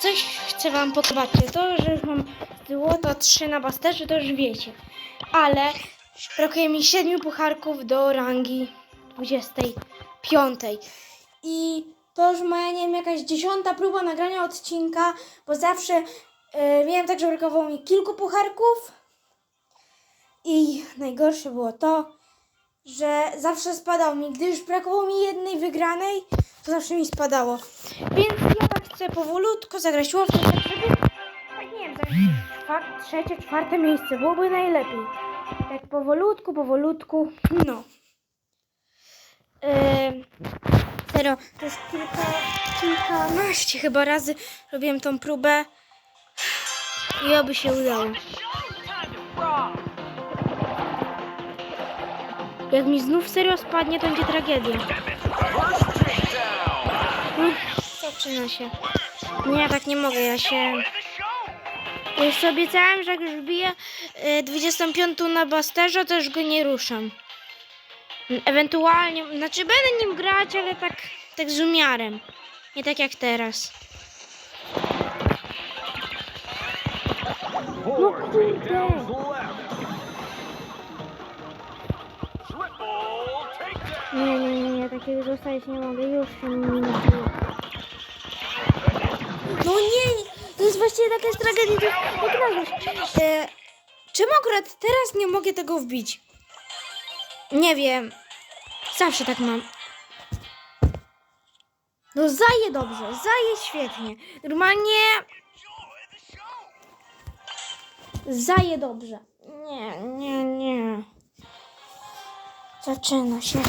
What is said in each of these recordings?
Coś chcę wam podobać. To, że już mam złoto 3 na basterze, to już wiecie. Ale brakuje mi 7 pucharków do rangi 25. I to już moja, nie wiem, jakaś dziesiąta próba nagrania odcinka, bo zawsze yy, miałem tak, że brakowało mi kilku pucharków. I najgorsze było to, że zawsze spadał mi. Gdy już brakowało mi jednej wygranej, to zawsze mi spadało. Więc ja chcę powolutku zagrać łowcę, tak żeby, tak nie wiem, czwarte, trzecie, czwarte miejsce. Byłoby najlepiej. Tak powolutku, powolutku, no. Yy, serio, to jest kilka, kilkanaście chyba razy robiłem tą próbę i oby się udało. Jak mi znów serio spadnie, to będzie tragedia. No, zaczyna się. Nie, tak nie mogę, ja się... Ja już sobie obiecałem, że jak już wbiję y, 25 na Basterze, to już go nie ruszam. Ewentualnie, znaczy będę nim grać, ale tak, tak z umiarem. Nie tak jak teraz. No kurde. Nie, nie, nie, nie, takiego zostawić nie mogę, już się mi minęło. No nie, to jest właściwie taka tragedia, jak nazwać. E, czemu akurat teraz nie mogę tego wbić? Nie wiem, zawsze tak mam. No zaje dobrze, zaje świetnie. Normalnie zaje dobrze. Nie, nie, nie. Zaczyna się.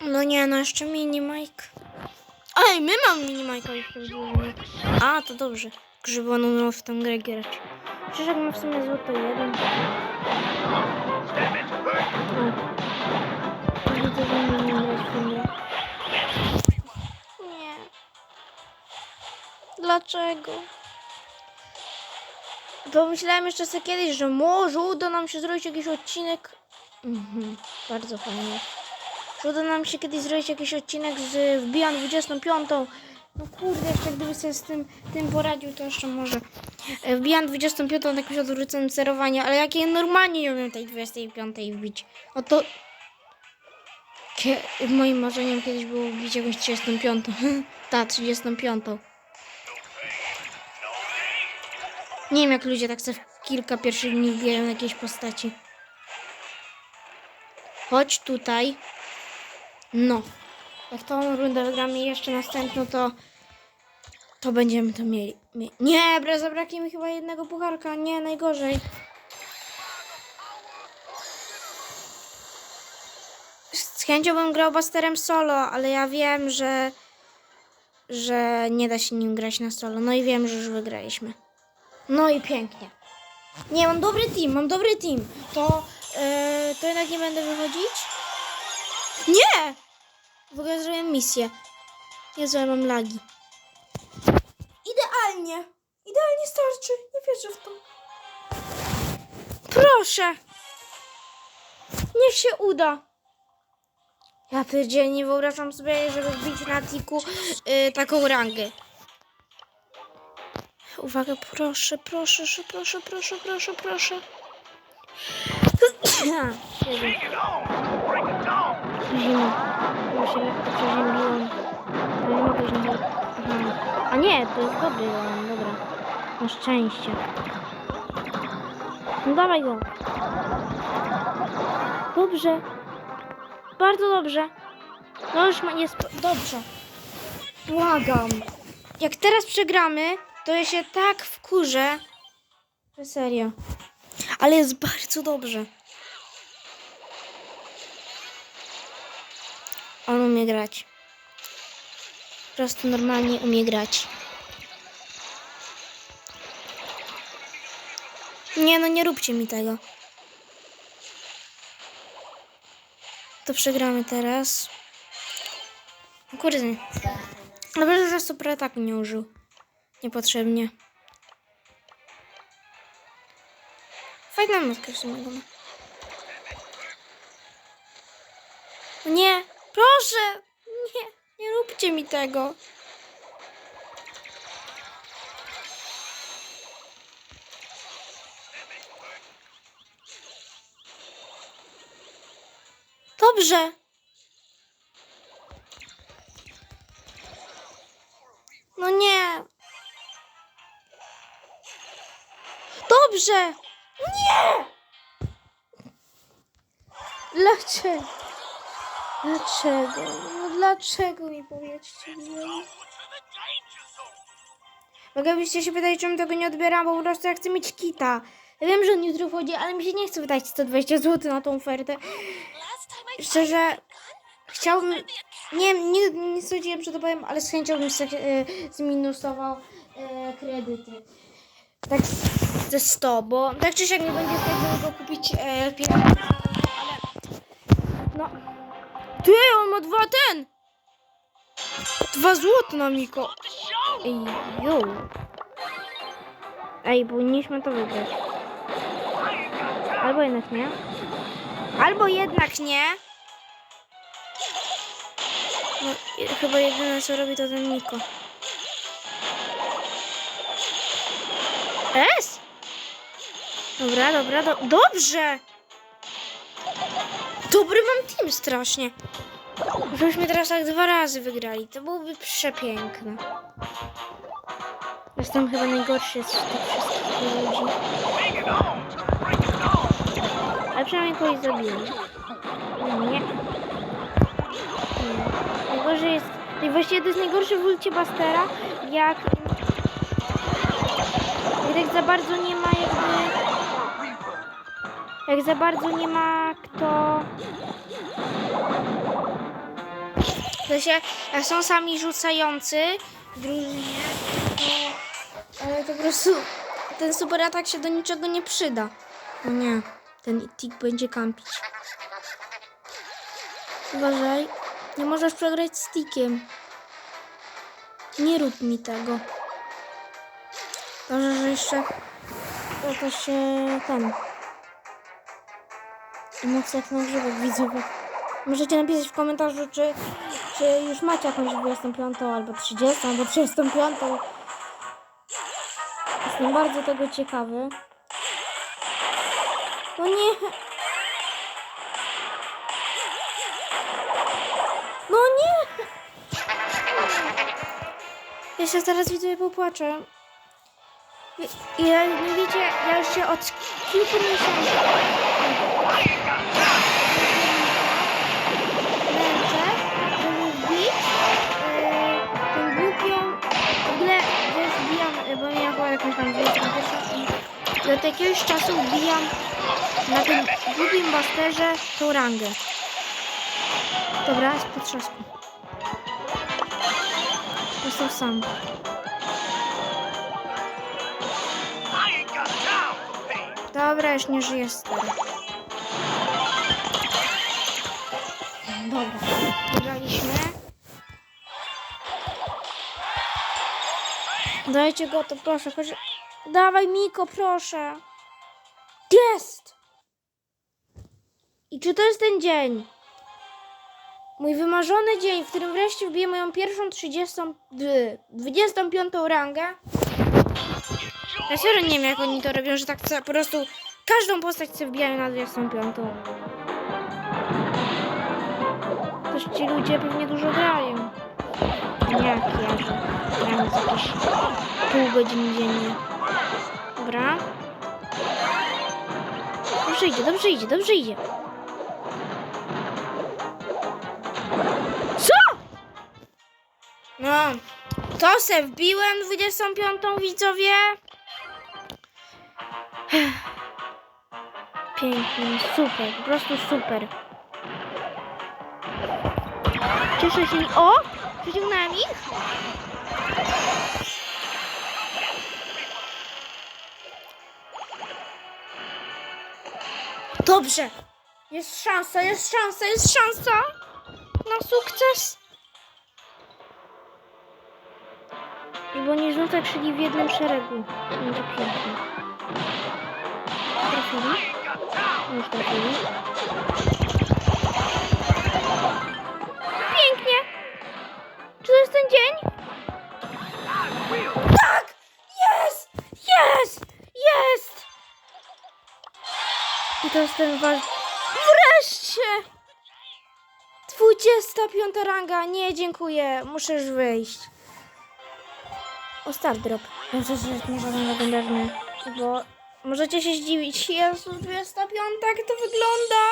No nie, no jeszcze mini Mike. Ej, my mamy mini Mike'a jeszcze drużynie. A, to dobrze. Żeby on umiał w tą grę grać. Przecież jak ma w sumie złoto jeden. Nie. Nie. Dlaczego? Pomyślałem jeszcze sobie kiedyś, że może uda nam się zrobić jakiś odcinek. Mhm, bardzo fajnie. Uda nam się kiedyś zrobić jakiś odcinek z wbijam 25. No kurde, jeszcze gdyby sobie z tym, tym poradził, to jeszcze może. E, Wbijam 25 na jakimś odwróconym sterowaniu, ale jak ja normalnie nie umiem tej 25 wbić, no to kie- moim marzeniem kiedyś było wbić jakąś 35. Ta, 35. Nie wiem, jak ludzie tak sobie kilka pierwszych dni wbijają jakieś postaci. Chodź tutaj. No. Jak tą rundę wygramy jeszcze następną, to to będziemy to mieli. mie- Nie, bra, zabraknie mi chyba jednego pucharka. Nie, najgorzej. Z chęcią bym grał Basterem solo, ale ja wiem, że że nie da się nim grać na solo. No i wiem, że już wygraliśmy. No i pięknie. Nie, mam dobry team, mam dobry team. To, yy, to jednak nie będę wychodzić. Nie! W ogóle zrobiłem misję. Jezu, ja mam lagi. Idealnie. Idealnie starczy. Nie wierzę w to. Proszę. Niech się uda. Ja pierdzielę, nie wyobrażam sobie, żeby wbić na tiku yy, taką rangę. Uwaga, proszę, proszę, proszę, proszę, proszę, proszę. Zimno. Ja się lekko przeziębiłam. Ale nie mogę się nie... A nie, to jest dobry Leon, dobra. Na szczęście. No dawaj go. Dobrze. Bardzo dobrze. No już ma, jest dobrze. Błagam. Jak teraz przegramy, to ja się tak wkurzę. Serio. Ale jest bardzo dobrze. On umie grać. Po prostu normalnie umie grać. Nie no, nie róbcie mi tego. To przegramy teraz. Kurde. Dobrze, że super ataku nie użył. Niepotrzebnie. Fajna matka w sumie. Nie, proszę! Nie. Nie róbcie mi tego. Dobrze. No nie. Dobrze. Nie. Dlaczego? Dlaczego? No dlaczego mi powiedzcie? Nie? Moglibyście się pytać, czemu tego nie odbieram, bo po prostu ja chcę mieć kita. Ja wiem, że on jutro wchodzi, ale mi się nie chce wydać 120 zł na tą ofertę. Szczerze, chciałbym... Nie, nie, nie sądziłem, że to powiem, ale z chęcią bym sobie, e, zminusował e, kredyty. Tak ze 100, bo tak czy siak nie będzie stać, żeby go kupić e, pieniądze, ale... No... Ty, on ma dwa ten! Dwa złote na Miko. Ej, jo. Ej, powinniśmy to wygrać. Albo jednak nie. Albo jednak nie. No, chyba jedyne co robi to ten Miko. Es! Dobra, dobra, do dobrze! Dobry mam team strasznie. Żebyśmy teraz tak dwa razy wygrali. To byłoby przepiękne. Jestem chyba najgorszy z tych wszystkich ludzi. Ale przynajmniej kogoś zabiłem. Nie. Nie. Najgorzej jest... I właściwie to jest najgorsze w ulcie Bastera, jak... Jak tak za bardzo nie ma jakby... Jak za bardzo nie ma kto... W sensie, jak są sami rzucający w drużynie, to, ale to po prostu ten super atak się do niczego nie przyda. O nie, ten tik będzie kampić. Uważaj, nie możesz przegrać z tikiem. Nie rób mi tego. Dobrze, że jeszcze to, to się Emocje jak nagrzewek widzowie. Możecie napisać w komentarzu, czy, czy już macie jakąś 25 albo 30 albo 35. Jestem bardzo tego ciekawy. No nie. No nie. Ja się zaraz widzę popłaczę. I ja, nie wiecie, ja już się od kilku miesięcy męczę, żeby wbić yy, tą głupią, w ogóle, że wbijam, bo ja była jakąś tam 21 i od jakiegoś czasu wbijam na tym głupim basterze tą rangę. Dobra, jest po trzasku. Został sam. Dobra, już nie żyje stary. Dobra, wygraliśmy. Dajcie go to, proszę, chodź. Dawaj, Miko, proszę. Jest! I czy to jest ten dzień? Mój wymarzony dzień, w którym wreszcie wbiję moją pierwszą 30, d- 25 rangę. Ja serio nie wiem, jak oni to robią, że tak po prostu każdą postać sobie wbijają na 25. Też ci ludzie pewnie dużo grają. Jak ja, gram jakieś pół godziny dziennie. Dobra. Dobrze idzie, dobrze idzie, dobrze idzie. Co? No, to se wbiłem 25 widzowie. Pięknie, super, po prostu super. Cieszę się. O! Przyciągnąłem ich? Dobrze. Jest szansa, jest szansa, jest szansa na sukces. I bo nie rzucę czyli w jednym szeregu. Będzie pięknie. Trafili? Już. Pięknie! Czy to jest ten dzień? Tak! Jest! Jest! Jest! I to jest ten wasz... Wreszcie! 25 ranga! Nie, dziękuję. Muszę już wyjść. O, start drop. No to jest może legendarny, bo możecie się zdziwić. Jezu, 25, jak to wygląda?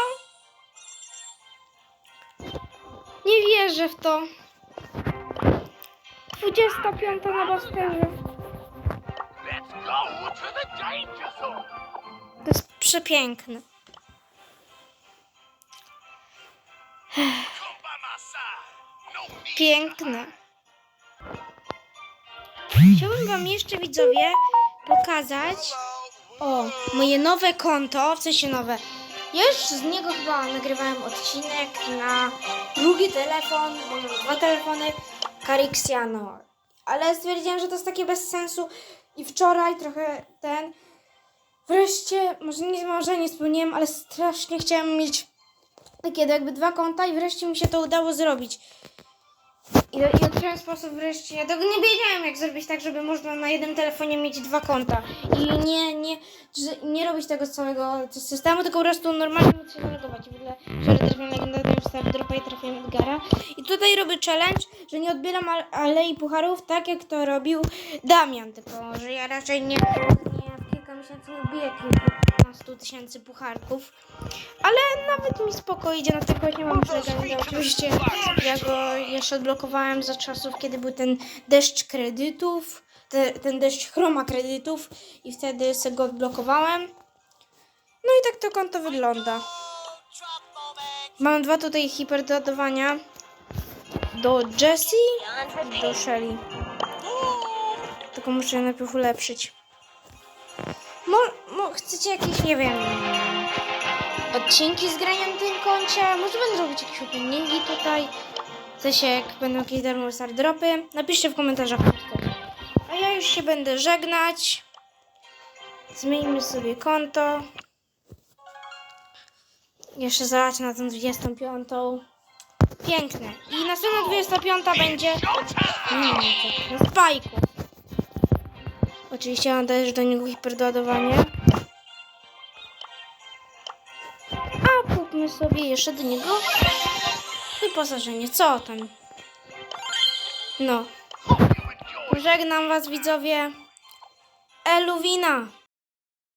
Nie wierzę w to. 25 na basterze. To jest przepiękne. No Piękne. Chciałbym wam jeszcze widzowie pokazać o moje nowe konto, w sensie nowe. Ja już z niego chyba nagrywałem odcinek na drugi telefon, mam dwa telefony, Carixiano. Ale stwierdziłam, że to jest takie bez sensu i wczoraj trochę ten wreszcie, może nie marzenie spełniłem, ale strasznie chciałem mieć takie jakby dwa konta i wreszcie mi się to udało zrobić. I, I ten sposób wreszcie, ja nie wiedziałem jak zrobić tak, żeby można na jednym telefonie mieć dwa konta. I nie, nie, nie robić tego z całego systemu, tylko po prostu normalnie móc się zalogować. W ogóle, że trafiłem legendarnego wstawy dropa i trafiłem Edgara. I tutaj robię challenge, że nie odbieram al- alei pucharów tak jak to robił Damian, tylko że ja raczej nie, nie w kilka miesięcy nie biję kilkunastu tysięcy pucharków. Ale nawet mi spoko idzie na tego nie mam legendę. Oczywiście ja go jeszcze odblokowałem za czasów, kiedy był ten deszcz kredytów, te, ten deszcz chroma kredytów i wtedy sobie go odblokowałem. No i tak to konto wygląda. Mam dwa tutaj hiperdoładowania. Do Jessie i do Shelly. Tylko muszę je najpierw ulepszyć. Mo, mo, chcecie jakieś, nie wiem, odcinki z grania na tym koncie? Może będę robić jakieś openingi tutaj. W sensie, jak będą jakieś darmowe dropy. Napiszcie w komentarzach. A ja już się będę żegnać. Zmieńmy sobie konto. Jeszcze załać na tą 25. Piękne. I następna 25 będzie nie co, na spajku. Oczywiście mam też do niego hiperdoładowanie. A kupmy sobie jeszcze do niego wyposażenie. Co tam? No. Żegnam was widzowie. Eluwina.